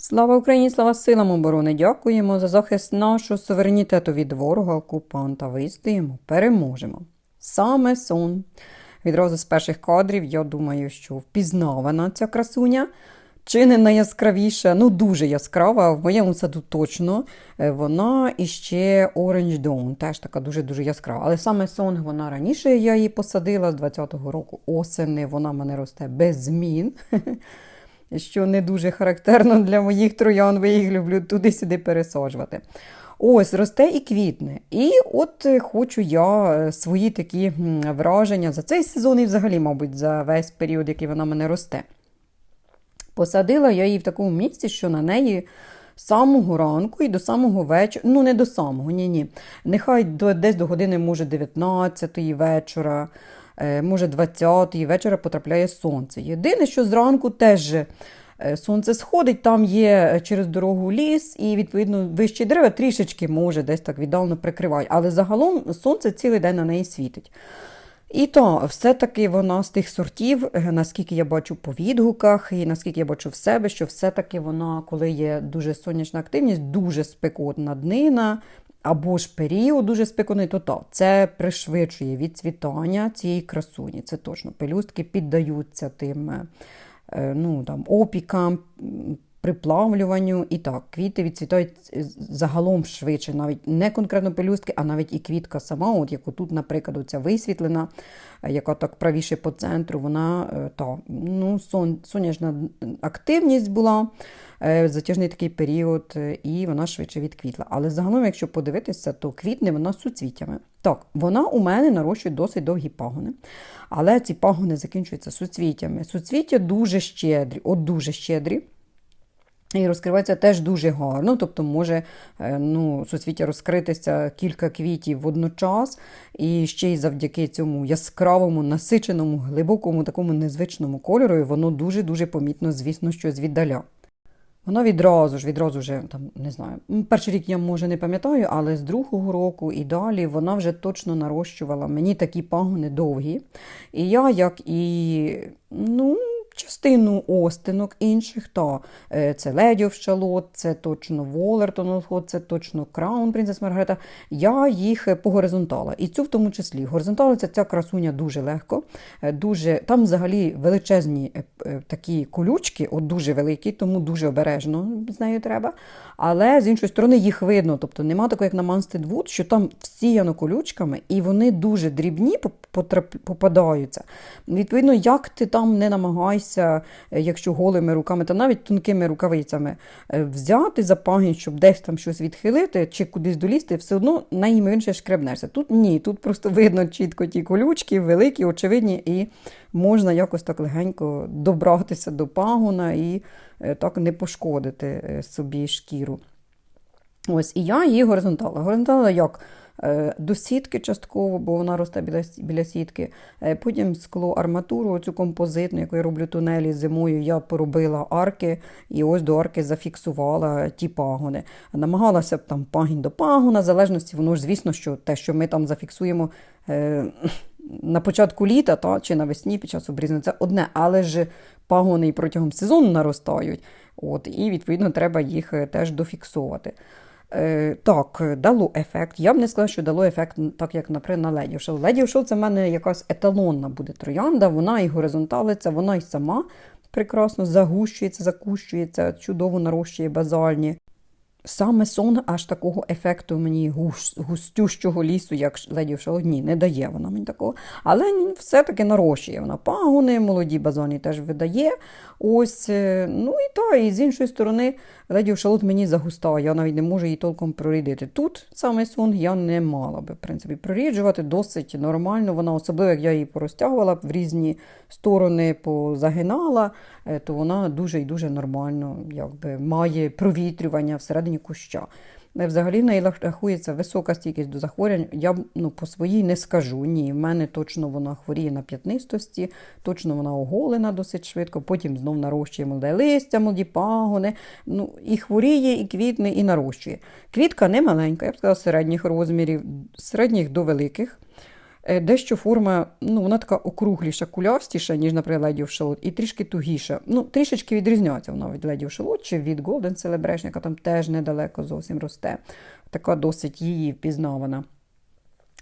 Слава Україні, слава силам оборони! Дякуємо за захист нашого суверенітету від ворога окупанта. Вистоїмо, переможемо. Саме сон. Відразу з перших кадрів, я думаю, що впізнавана ця красуня. Чи не найяскравіша, ну дуже яскрава, в моєму саду точно. Е, Вона іще Orange Dawn, теж така дуже-дуже яскрава. Але саме сон вона раніше я її посадила з 20-го року осени. Вона мене росте без змін. що не дуже характерно для моїх троян, я їх люблю туди-сюди пересаджувати. Ось росте і квітне. І от е, хочу я е, свої такі враження за цей сезон і взагалі, мабуть, за весь період, який вона мене росте. Посадила я її в такому місці, що на неї з самого ранку і до самого вечора, ну не до самого, ні-ні. Нехай десь до години, може, 19-ї вечора, може 20-ї вечора потрапляє сонце. Єдине, що зранку теж е, сонце сходить, там є е, через дорогу ліс, і, відповідно, вищі дерева трішечки може десь так віддалено прикривають. Але загалом сонце цілий день на неї світить. І то, все-таки вона з тих сортів, е, наскільки я бачу по відгуках, і наскільки я бачу в себе, що все-таки вона, коли є дуже сонячна активність, дуже спекотна днина, або ж період дуже спекотний, то так, це пришвидшує відцвітання цієї красуні. Це точно. Пелюстки піддаються тим е, ну, там, опікам, приплавлюванню. І так, квіти відцвітають загалом швидше, навіть не конкретно пелюстки, а навіть і квітка сама, от як тут, наприклад, оця висвітлена, е, яка так правіше по центру, вона е, та, ну, сон, сонячна активність була. е, Затяжний такий період, і вона швидше відквітла. Але загалом, якщо подивитися, то квітне вона з. Так, вона у мене нарощує досить довгі пагони, але ці пагони закінчуються суцвіттями. Суцвіття дуже щедрі, от дуже щедрі. І розкривається теж дуже гарно, тобто може е, ну, суцвіття розкритися кілька квітів водночас, і ще й завдяки цьому яскравому, насиченому, глибокому, такому незвичному кольору, воно дуже-дуже помітно, звісно, що звіддаля. Воно відразу ж, відразу ж, там, не знаю, перший рік я може не пам'ятаю, але з другого року і далі вона вже точно нарощувала мені такі пагони довгі. І я, як і ну, частину остинок інших, то е, це of Charlotte, це точно Волертон, це точно Краун Принцес Маргарита. Я їх е, погоризонтала. І цю в тому числі. Горизонталиться ця красуня дуже легко. е, Дуже, там взагалі величезні такі колючки, от дуже великі, тому дуже обережно з нею треба. Але з іншої сторони їх видно. Тобто нема такого, як на Мансted Wood, що там всіяно колючками, і вони дуже дрібні попадаються. Відповідно, як ти там не намагайся, е, якщо голими руками, та навіть тонкими рукавицями е, взяти за пагін, щоб десь там щось відхилити чи кудись долізти, все одно найімовірніше шкребнешся. Тут ні, тут просто видно чітко ті колючки, великі, очевидні, і можна якось так легенько добратися до пагона і е, так не пошкодити собі шкіру. Ось, і я її горизонтала. Горизонтала як? Е, До сітки частково, бо вона росте біля, біля сітки. Е, Потім скло арматуру, цю композитну, яку я роблю тунелі зимою, я поробила арки і ось до арки зафіксувала ті пагони. Намагалася б там пагін до пагона, в залежності, воно ж, звісно, що те, що ми там зафіксуємо е, на початку літа та, чи навесні під час обрізання, це одне, але ж пагони і протягом сезону наростають. От, і, відповідно, треба їх теж дофіксувати. Е, так, дало ефект. Я б не сказала, що дало ефект, так як, наприклад, на Леді Шоу. Леді Шоу – це в мене якась еталонна буде троянда, вона і горизонталиться, вона і сама прекрасно загущується, закущується, чудово нарощує базальні. Саме сон аж такого ефекту мені густющого лісу, як Lady of Show, ні, не дає вона мені такого. Але все-таки нарощує вона пагони, молоді базоні теж видає. Ось, е, ну і та, і з іншої сторони, Lady of Charlotte мені загуста, я навіть не можу її толком прорідити. Тут саме сон я не мала би, в принципі, проріджувати досить нормально. Вона, особливо, як я її порозтягувала в різні сторони, позагинала, е, то вона дуже і дуже нормально якби, має провітрювання всередині куща. Е, Взагалі в рахується висока стійкість до захворювань. Я ну, по своїй не скажу. Ні, в мене точно вона хворіє на п'ятнистості, точно вона оголена досить швидко, потім знов нарощує молоде листя, молоді пагони. Ну, і хворіє, і квітне, і нарощує. Квітка не маленька, я б сказала, середніх розмірів, середніх до великих. Е, Дещо форма, ну, вона така округліша, кулястіша, ніж, наприклад, Lady of Shalott, і трішки тугіша. Ну, трішечки відрізняється вона від Lady of Shalott чи від Golden Celebration, яка там теж недалеко зовсім росте. Така досить її впізнавана.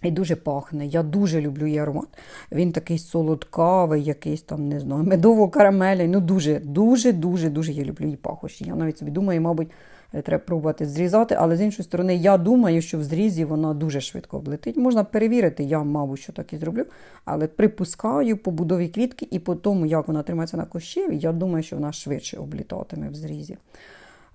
І дуже пахне. Я дуже люблю її аромат. Він такий солодкавий, якийсь там, не знаю, медово-карамельний. Ну, дуже, дуже, дуже, дуже я люблю її пахощі. Я навіть собі думаю, мабуть, треба пробувати зрізати, але з іншої сторони, я думаю, що в зрізі вона дуже швидко облетить. Можна перевірити, я, мабуть, що так і зроблю, але припускаю по будові квітки і по тому, як вона тримається на кущеві, я думаю, що вона швидше облітатиме в зрізі.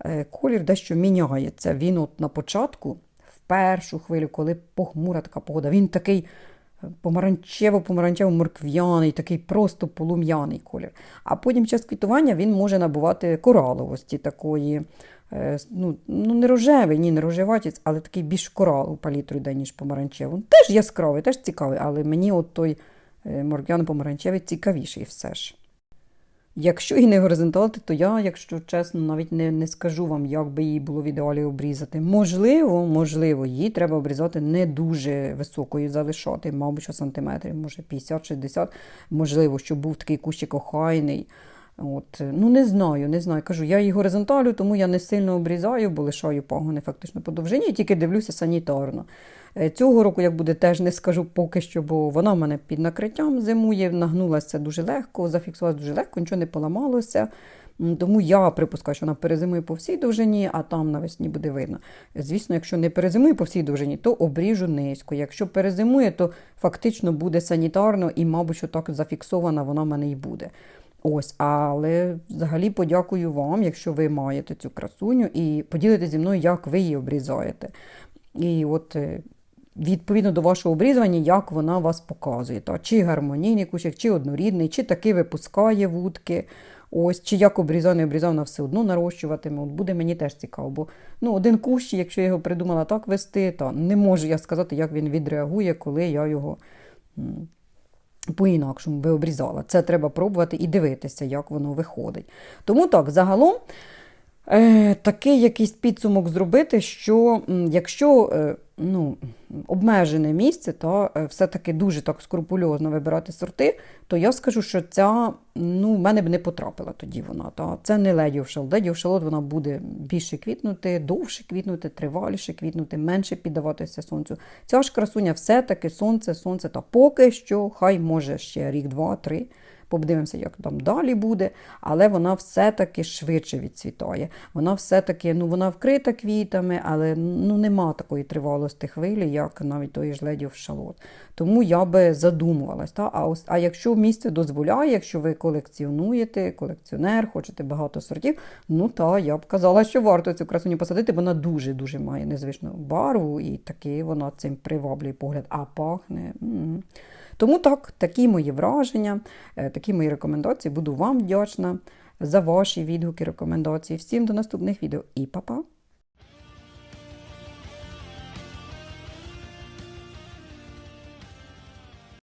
Е, Колір дещо міняється. Він от на початку, в першу хвилю, коли похмура така погода, він такий помаранчево-помаранчево-моркв'яний, такий просто полум'яний колір. А потім час квітування він може набувати кораловості такої. Е, Ну, ну, не рожевий, ні, не рожеватість, але такий більш коралу палітру йде, ніж помаранчевий. Теж яскравий, теж цікавий, але мені от той е, морквяно-помаранчевий цікавіший все ж. Якщо і не горизонталити, то я, якщо чесно, навіть не, не скажу вам, як би її було в ідеалі обрізати. Можливо, можливо, її треба обрізати не дуже високою залишати, мабуть, що сантиметрів, може 50-60. Можливо, щоб був такий кущик охайний. От, ну не знаю, не знаю. Кажу, я її горизонталю, тому я не сильно обрізаю, бо лишаю пагони фактично по довжині, і тільки дивлюся санітарно. Е, Цього року, як буде, теж не скажу поки що, бо вона в мене під накриттям зимує, нагнулася дуже легко, зафіксувалася дуже легко, нічого не поламалося. Тому я припускаю, що вона перезимує по всій довжині, а там навесні буде видно. Звісно, якщо не перезимує по всій довжині, то обріжу низько. Якщо перезимує, то фактично буде санітарно і, мабуть, що так зафіксована вона в мене і буде. Ось, але взагалі подякую вам, якщо ви маєте цю красуню, і поділитесь зі мною, як ви її обрізаєте. І от е, відповідно до вашого обрізування, як вона вас показує. Та, чи гармонійний кущик, чи однорідний, чи таки випускає вудки. Ось, чи як обрізав, не обрізав, вона все одно нарощуватиме. От буде мені теж цікаво. Бо ну, один кущ, якщо я його придумала так вести, то не можу я сказати, як він відреагує, коли я його по-інакшому би обрізала. Це треба пробувати і дивитися, як воно виходить. Тому так, загалом. Е, такий якийсь підсумок зробити, що якщо е, ну, обмежене місце, то е, все-таки дуже так скрупульозно вибирати сорти, то я скажу, що ця ну, в мене б не потрапила тоді вона. Та. Це не of Shalott вона буде більше квітнути, довше квітнути, триваліше квітнути, менше піддаватися сонцю. Ця ж красуня все-таки сонце, сонце, та поки що, хай може ще рік, два, три. Подивимося, як там далі буде, але вона все-таки швидше відцвітає. Вона все-таки ну, вона вкрита квітами, але ну, нема такої тривалості хвилі, як навіть тої ж леді в шалот. Тому я би задумувалась. Та? А, ось, а якщо місце дозволяє, якщо ви колекціонуєте, колекціонер, хочете багато сортів, ну та я б казала, що варто цю красуню посадити, вона дуже-дуже має незвичну барву і таки вона цим приваблює погляд, а пахне. м тому так, такі мої враження, е, такі мої рекомендації. Буду вам вдячна за ваші відгуки, рекомендації. Всім до наступних відео і па-па!